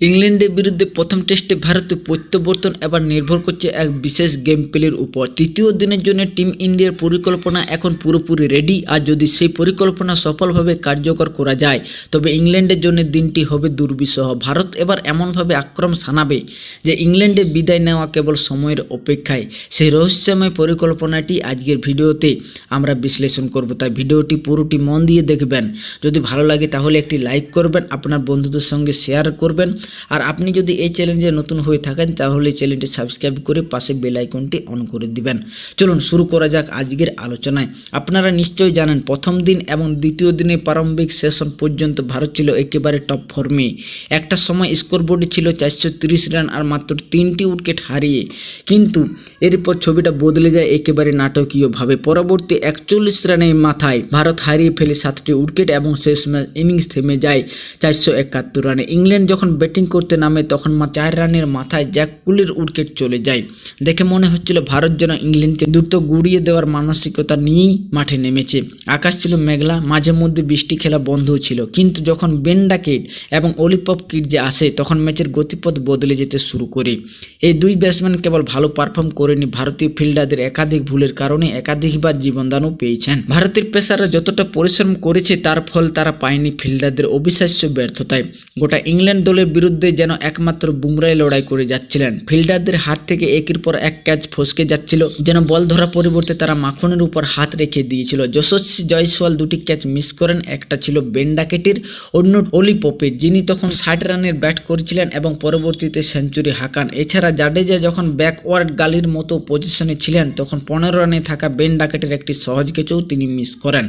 ইংল্যান্ডের বিরুদ্ধে প্রথম টেস্টে ভারতের প্রত্যাবর্তন এবার নির্ভর করছে এক বিশেষ গেম প্লের উপর। তৃতীয় দিনের জন্য টিম ইন্ডিয়ার পরিকল্পনা এখন পুরোপুরি রেডি আর যদি সেই পরিকল্পনা সফলভাবে কার্যকর করা যায়, তবে ইংল্যান্ডের জন্য দিনটি হবে দুর্বিষহ। ভারত এবার এমনভাবে আক্রমণ সানাবে যে ইংল্যান্ডে বিদায় নেওয়া কেবল সময়ের অপেক্ষায়। সেই রহস্যময় পরিকল্পনাটি আজকের ভিডিওতে আমরা বিশ্লেষণ করব, তাই ভিডিওটি পুরোটি মন দিয়ে দেখবেন। যদি ভালো লাগে তাহলে একটি লাইক করবেন, আপনার বন্ধুদের সঙ্গে শেয়ার করবেন আর আপনি যদি এই চ্যানেলে নতুন হয়ে থাকেন, তাহলে চ্যানেলটি সাবস্ক্রাইব করে পাশে বেল আইকনটি অন করে দিবেন। চলুন শুরু করা যাক আজকের আলোচনায়। আপনারা নিশ্চয়ই জানেন, প্রথম দিন এবং দ্বিতীয় দিনে প্রারম্ভিক সেশন পর্যন্ত ভারত ছিল একেবারে টপ ফর্মে একটা সময় স্কোরবোর্ডে ছিল চারশো রান আর মাত্র তিনটি উইকেট হারিয়ে। কিন্তু এরপর ছবিটা বদলে যায় একেবারে নাটকীয়ভাবে। পরবর্তী একচল্লিশ রানের মাথায় ভারত হারিয়ে ফেলে সাতটি উইকেট এবং শেষ ম্যাচ ইনিংস থেমে যায় চারশো একাত্তর রানে ইংল্যান্ড যখন ব্যাটিং করতে নামে তখন মা চার রানের মাথায় জ্যাক কুলির উইকেট চলে যায়। দেখে মনে হচ্ছিল ভারত যেন ইংল্যান্ডকে দ্রুত গুড়িয়ে দেওয়ার মানসিকতা নিয়েই মাঠে নেমেছে। আকাশ ছিল মেঘলা, মাঝে মধ্যে বৃষ্টি খেলা বন্ধও ছিল। কিন্তু যখন বেন্ডা কিট এবং অলিপপ কিট যে আসে, তখন ম্যাচের গতিপথ বদলে যেতে শুরু করে। এই দুই ব্যাটসম্যান কেবল ভালো পারফর্ম করেনি, ভারতীয় ফিল্ডারদের একাধিক ভুলের কারণে একাধিকবার জীবনদানও পেয়েছেন। ভারতের পেসাররা যতটা পরিশ্রম করেছে, তার ফল তারা পায়নি ফিল্ডারদের অবিশ্বাস্য ব্যর্থতায়। গোটা ইংল্যান্ড দলের বিরুদ্ধে যেন একমাত্র বুমরাই লড়াই করে যাচ্ছিলেন। ফিল্ডারদের হাত থেকে একের পর এক ক্যাচ ফসকে যাচ্ছিল, যেন বল ধরা পরিবর্তে তারা মাখনের উপর হাত রেখে দিয়েছিল। যশস্বী জয়সওয়াল দুটি ক্যাচ মিস করেন, একটা ছিল বেন্ডাকেটির অন্য অলি পোপের। যিনি তখন ষাট রানের ব্যাট করেছিলেন এবং পরবর্তীতে সেঞ্চুরি হাঁকান। এছাড়া জাডেজা যখন ব্যাকওয়ার্ড গালির মতো পজিশনে ছিলেন, তখন পনেরো রানে থাকা বেন ডাকেটের একটি সহজ ক্যাচও তিনি মিস করেন।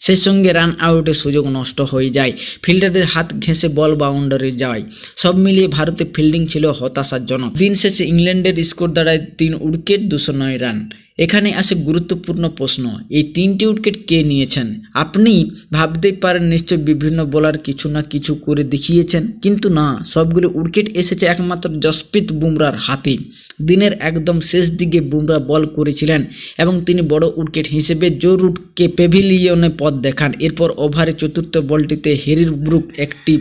সেই সঙ্গে রান আউটের সুযোগ নষ্ট হয়ে যায়। ফিল্ডারদের হাত ঘেঁষে বল বাউন্ডারি যায়। সব মিলিয়ে ভারতের ফিল্ডিং ছিল হতাশাজনক। দিন শেষে ইংল্যান্ডের স্কোর দাঁড়ায় তিন উইকেট, দুশো নয় রান এখানে আসে গুরুত্বপূর্ণ প্রশ্ন, এই তিনটি উইকেট কে নিয়েছেন? আপনি ভাবতেই পারেন নিশ্চয় বিভিন্ন বোলার কিছু না কিছু করে দেখিয়েছেন। কিন্তু না, সবগুলো উইকেট এসেছে একমাত্র জসপ্রীত বুমরার হাতে। দিনের একদম শেষ দিকে বুমরা বল করেছিলেন এবং তিনি বড় উইকেট হিসেবে জো রুটকে পেভিলিয়নে পথ দেখান। এরপর ওভারে চতুর্থ বলটিতে হেরির ব্রুক একটি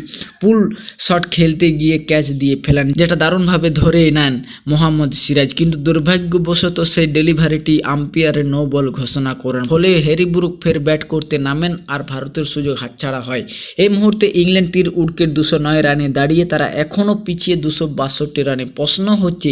পুল শট খেলতে গিয়ে ক্যাচ দিয়ে ফেলেন, যেটা দারুণভাবে ধরে নেন মোহাম্মদ সিরাজ। কিন্তু দুর্ভাগ্যবশত সেই ডেলিভারিটি আম্পায়ারের নো বল ঘোষণা করেন। ফলে হ্যারি ব্রুক ফের ব্যাট করতে নামেন আর ভারতের সুযোগ হাতছাড়া হয়। এই মুহূর্তে ইংল্যান্ড তীর উইকেট দুশো নয় রানে দাঁড়িয়ে তারা এখনও পিছিয়ে দুশো বাষট্টি রানে প্রশ্ন হচ্ছে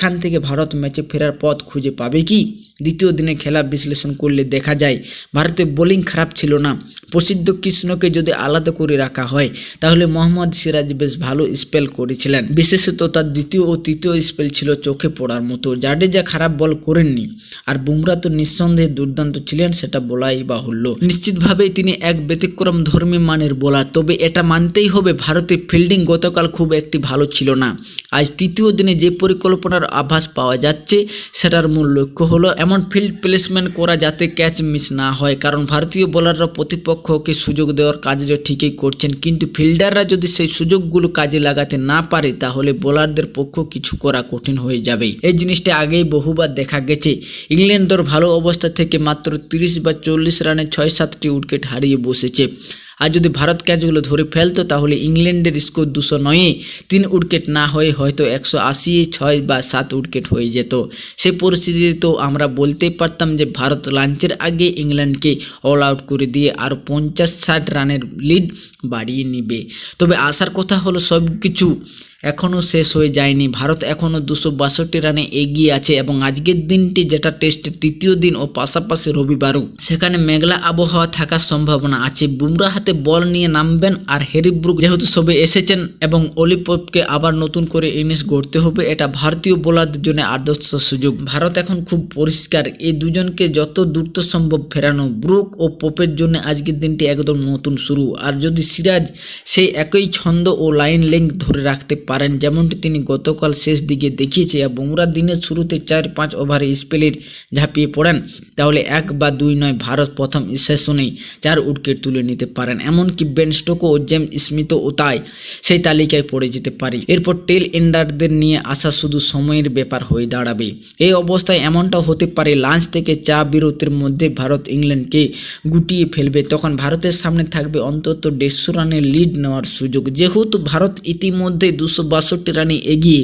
এখান থেকে ভারত ম্যাচে ফেরার পথ খুঁজে পাবে কি? দ্বিতীয় দিনে খেলা বিশ্লেষণ করলে দেখা যায় ভারতের বোলিং খারাপ ছিল না। প্রসিদ্ধ কৃষ্ণকে যদি আলাদা করে রাখা হয়, তাহলে মোহাম্মদ সিরাজ বেশ ভালো স্পেল করেছিলেন। বিশেষত তার দ্বিতীয় ও তৃতীয় স্পেল ছিল চোখে পড়ার মতো। জাডেজা খারাপ বল করেননি, আর বুমরা তো নিঃসন্দেহে দুর্দান্ত ছিলেন, সেটা বলাই বাহুল্য। নিশ্চিতভাবেই তিনি এক ব্যতিক্রম ধর্মী মানের বোলার, তবে এটা মানতেই হবে ভারতের ফিল্ডিং গতকাল খুব একটি ভালো ছিল না। আজ তৃতীয় দিনে যে পরিকল্পনার আভাস পাওয়া যাচ্ছে, সেটার মূল লক্ষ্য হলো এমন ফিল্ড প্লেসমেন্ট করা যাতে ক্যাচ মিস না হয়, কারণ ভারতীয় বোলাররা প্রতিপক্ষকে সুযোগ দেওয়ার কাজটা ঠিকই করছেন, কিন্তু ফিল্ডাররা যদি সেই সুযোগগুলো কাজে লাগাতে না পারে, তাহলে বোলারদের পক্ষ কিছু করা কঠিন হয়ে যাবে। এই জিনিসটা আগেই বহুবার দেখা গেছে। ইংল্যান্ড ভালো অবস্থা থেকে মাত্র তিরিশ বা চল্লিশ রানে ছয় সাতটি উইকেট হারিয়ে বসেছে। আর যদি ভারত ক্যাচগুলো ধরে ফেলতো, তাহলে ইংল্যান্ডের স্কোর দুশো নয়ে তিন উইকেট না হয়ে হয়তো একশো আশি ছয় বা সাত উইকেট হয়ে যেত। সে পরিস্থিতিতে তো আমরা বলতেই পারতাম যে ভারত লাঞ্চের আগে ইংল্যান্ডকে অল আউট করে দিয়ে আরও পঞ্চাশ ষাট রানের লিড বাড়িয়ে নিবে। তবে আসার কথা হলো সব কিছু এখনও শেষ হয়ে যায়নি। ভারত এখনও দুশো বাষট্টি রানে এগিয়ে আছে এবং আজকের দিনটি যেটা টেস্টের তৃতীয় দিন ও পাশাপাশি রবিবারও। সেখানে মেঘলা আবহাওয়া থাকার সম্ভাবনা আছে। বুমরা হাতে বল নিয়ে নামবেন আর হেরিব্রুক যেহেতু সবে এসেছেন এবং অলিপপকে আবার নতুন করে ইনিংস গড়তে হবে, এটা ভারতীয় বোলারদের জন্য আদর্শ সুযোগ। ভারত এখন খুব পরিষ্কার। এই দুজনকে যত দ্রুত সম্ভব ফেরানো। ব্রুক ও পোপের জন্য আজকের দিনটি একদম নতুন শুরু। আর যদি সিরাজ সেই একই ছন্দ ও লাইন লেংথ ধরে রাখতে পারেন। যেমনটি তিনি গতকাল শেষ দিকে দেখিয়েছে বুমরা দিনের শুরুতে চার পাঁচ ওভারে স্পেলের ঝাঁপিয়ে পড়েন, তাহলে এক বা দুই নয় ভারত প্রথম সেশনেই চার উইকেট তুলে নিতে পারেন। এমনকি বেন স্টোকো ও জেমস স্মিথও ও তাই সেই তালিকায় পড়ে যেতে পারে। এরপর টেল এন্ডারদের নিয়ে আসা শুধু সময়ের ব্যাপার হয়ে দাঁড়াবে। এই অবস্থায় এমনটাও হতে পারে, লাঞ্চ থেকে চা বিরতির মধ্যে ভারত ইংল্যান্ডকে গুটিয়ে ফেলবে। তখন ভারতের সামনে থাকবে অন্তত দেড়শো রানের লিড নেওয়ার সুযোগ। যেহেতু ভারত ইতিমধ্যে দুশো বাষট্টি রানে এগিয়ে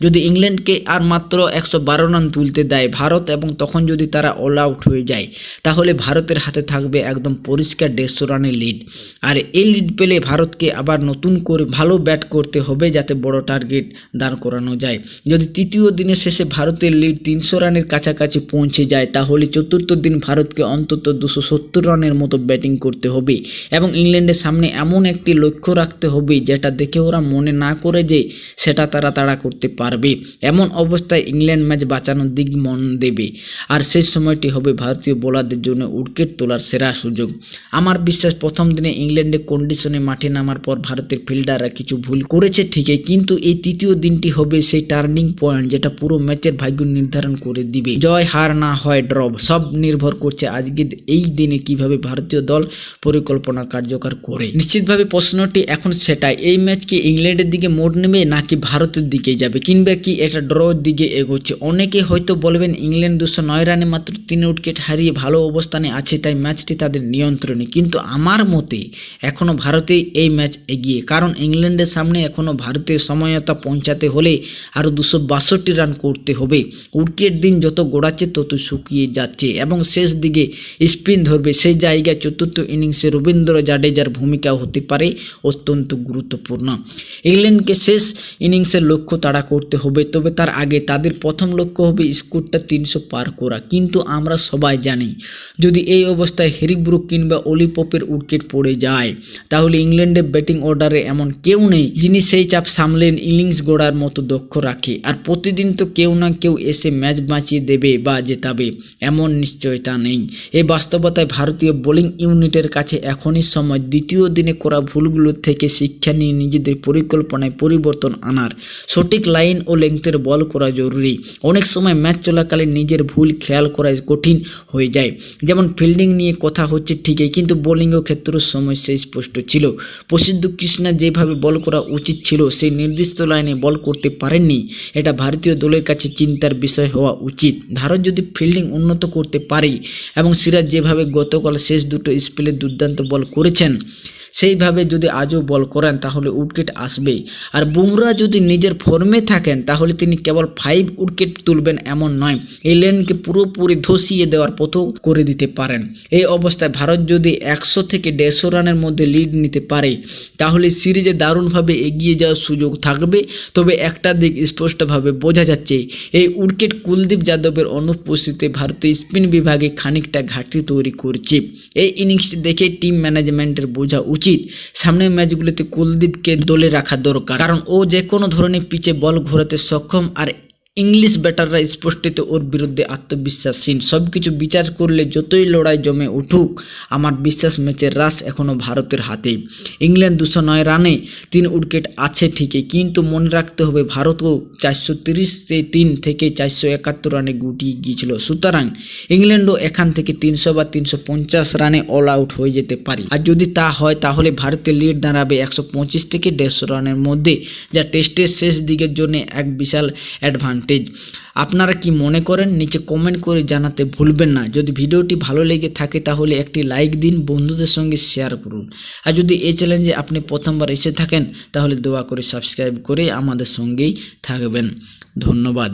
যদি ইংল্যান্ডকে আর মাত্র একশো বারো রান তুলতে দেয় ভারত এবং তখন যদি তারা অল আউট হয়ে যায়, তাহলে ভারতের হাতে থাকবে একদম পরিষ্কার দেড়শো রানের লিড আর এই লিড পেলে ভারতকে আবার নতুন করে ভালো ব্যাট করতে হবে যাতে বড় টার্গেট দাঁড় করানো যায়। যদি তৃতীয় দিনের শেষে ভারতের লিড তিনশো রানের কাছাকাছি পৌঁছে যায়, তাহলে চতুর্থ দিন ভারতকে অন্তত দুশো সত্তর রানের মতো ব্যাটিং করতে হবে এবং ইংল্যান্ডের সামনে এমন একটি লক্ষ্য রাখতে হবে যেটা দেখে ওরা মনে না করে যে সেটা তারা তাড়া করতে পারবে। এমন অবস্থায় ইংল্যান্ড ম্যাচ বাঁচানোর দিক মন দেবে। আর সেই সময়টি হবে ভারতীয় বোলারদের জন্য উইকেট তোলার সেরা সুযোগ। আমার বিশ্বাস প্রথম দিনে ইংল্যান্ডে কন্ডিশনে মাঠে নামার পর ভারতের ফিল্ডাররা কিছু ভুল করেছে ঠিকই, কিন্তু এই তৃতীয় দিনটি হবে সেই টার্নিং পয়েন্ট যেটা পুরো ম্যাচের ভাগ্য নির্ধারণ করে দিবে। জয় হার না হয় ড্র সব নির্ভর করছে আজকে এই দিনে কীভাবে ভারতীয় দল পরিকল্পনা কার্যকর করে। নিশ্চিতভাবে প্রশ্নটি এখন সেটাই, এই ম্যাচ কি ইংল্যান্ডের দিকে মোড় নেবে নাকি ভারতের দিকে যাবে, কিংবা কি এটা ড্রর দিকে এগোচ্ছে? অনেকে হয়তো বলবেন ইংল্যান্ড দুশো নয় রানে মাত্র তিন উইকেট হারিয়ে ভালো অবস্থানে আছে, তাই ম্যাচটি তাদের নিয়ন্ত্রণে। কিন্তু আমার মতে এখনও ভারতে এই ম্যাচ এগিয়ে, কারণ ইংল্যান্ডের সামনে এখনও ভারতের সময়তা পৌঁছাতে হলে আরও দুশো বাষট্টি রান করতে হবে। উইকেট দিন যত গোড়াচ্ছে তত শুকিয়ে যাচ্ছে, এবং শেষ দিকে স্পিন ধরবে, সেই জায়গায় চতুর্থ ইনিংসে রবীন্দ্র জাডেজার ভূমিকা হতে পারে অত্যন্ত গুরুত্বপূর্ণ। ইংল্যান্ডকে শেষ ইনিংসের লক্ষ্য তাড়া করতে হবে, তবে তার আগে তাদের প্রথম লক্ষ্য হবে স্কোরটা তিনশো পার করা। কিন্তু আমরা সবাই জানি, যদি এই অবস্থায় হেরিব্রুক কিংবা অলিপপের উইকেট পড়ে যায়, তাহলে ইংল্যান্ডের ব্যাটিং অর্ডারে এমন কেউ নেই যিনি সেই চাপ সামলেন ইনিংস গড়ার মতো দক্ষ রাখে। আর প্রতিদিন তো কেউ না কেউ এসে ম্যাচ বাঁচিয়ে দেবে বা জেতাবে, এমন নিশ্চয়তা নেই। এই বাস্তবতায় ভারতীয় বোলিং ইউনিটের কাছে এখনই সময়। দ্বিতীয় দিনে করা ভুলগুলো থেকে শিক্ষা নিয়ে নিজেদের পরিকল্পনায় পরিবর্তন আনার সঠিক লাইন ও লেংথের বল করা জরুরি। অনেক সময় ম্যাচ চলাকালীন নিজের ভুল খেয়াল করা কঠিন হয়ে যায়। যেমন ফিল্ডিং নিয়ে কথা হচ্ছে ঠিকই, কিন্তু বোলিংও ক্ষেত্রে সমস্যা স্পষ্ট ছিল। প্রসিদ্ধ কৃষ্ণা যেভাবে বল করা উচিত ছিল, সেই নির্দিষ্ট লাইনে বল করতে পারেননি। এটা ভারতীয় দলের কাছে চিন্তার বিষয় হওয়া উচিত। ভারত যদি ফিল্ডিং উন্নত করতে পারে এবং সিরাজ যেভাবে গতকাল শেষ দুটো স্পেলে দুর্দান্ত বল করেছেন সেইভাবে যদি আজও বল করেন, তাহলে উইকেট আসবেই। আর বুমরা যদি নিজের ফর্মে থাকেন, তাহলে তিনি কেবল ফাইভ উইকেট তুলবেন এমন নয়। ইংল্যান্ডকে পুরোপুরি ধসিয়ে দেওয়ার পথও করে দিতে পারেন। এই অবস্থায় ভারত যদি একশো থেকে দেড়শো রানের মধ্যে লিড নিতে পারে, তাহলে সিরিজে দারুণভাবে এগিয়ে যাওয়ার সুযোগ থাকবে। তবে একটা দিক স্পষ্টভাবে বোঝা যাচ্ছে, এই উইকেট কুলদীপ যাদবের অনুপস্থিতিতে ভারতীয় স্পিন বিভাগে খানিকটা ঘাটতি তৈরি করছে। এই ইনিংসটি দেখে টিম ম্যানেজমেন্টের বোঝা উচিত। সামনের ম্যাচগুলোতে কুলদীপকে দলে রাখা দরকার। কারণ ও যে কোনো ধরনের পিচে বল ঘোরাতে সক্ষম আর ইংলিশ ব্যাটাররা স্পষ্টত ওর বিরুদ্ধে আত্মবিশ্বাসহীন। সব কিছু বিচার করলে যতই লড়াই জমে উঠুক, আমার বিশ্বাস ম্যাচের রাস এখনও ভারতের হাতে ইংল্যান্ড দুশো নয় রানে তিন উইকেট আছে ঠিকই, কিন্তু মনে রাখতে হবে ভারতও চারশো তিরিশে তিন থেকে চারশো একাত্তর রানে গুটিয়ে গিয়েছিল। সুতরাং ইংল্যান্ডও এখান থেকে তিনশো বা তিনশো পঞ্চাশ রানে অল আউট হয়ে যেতে পারে। আর যদি তা হয়, তাহলে ভারতের লিড দাঁড়াবে একশো পঁচিশ থেকে দেড়শো রানের মধ্যে, যা টেস্টের শেষ দিকের জন্য এক বিশাল অ্যাডভান্টেজ আপনারা কি মনে করেন? নিচে কমেন্ট করে জানাতে ভুলবেন না। যদি ভিডিওটি ভালো লেগে থাকে তাহলে একটি লাইক দিন, বন্ধুদের সঙ্গে শেয়ার করুন। আর যদি এই চ্যালেঞ্জে আপনি প্রথমবার এসে থাকেন, তাহলে দোয়া করে সাবস্ক্রাইব করে আমাদের সঙ্গেই থাকবেন। ধন্যবাদ।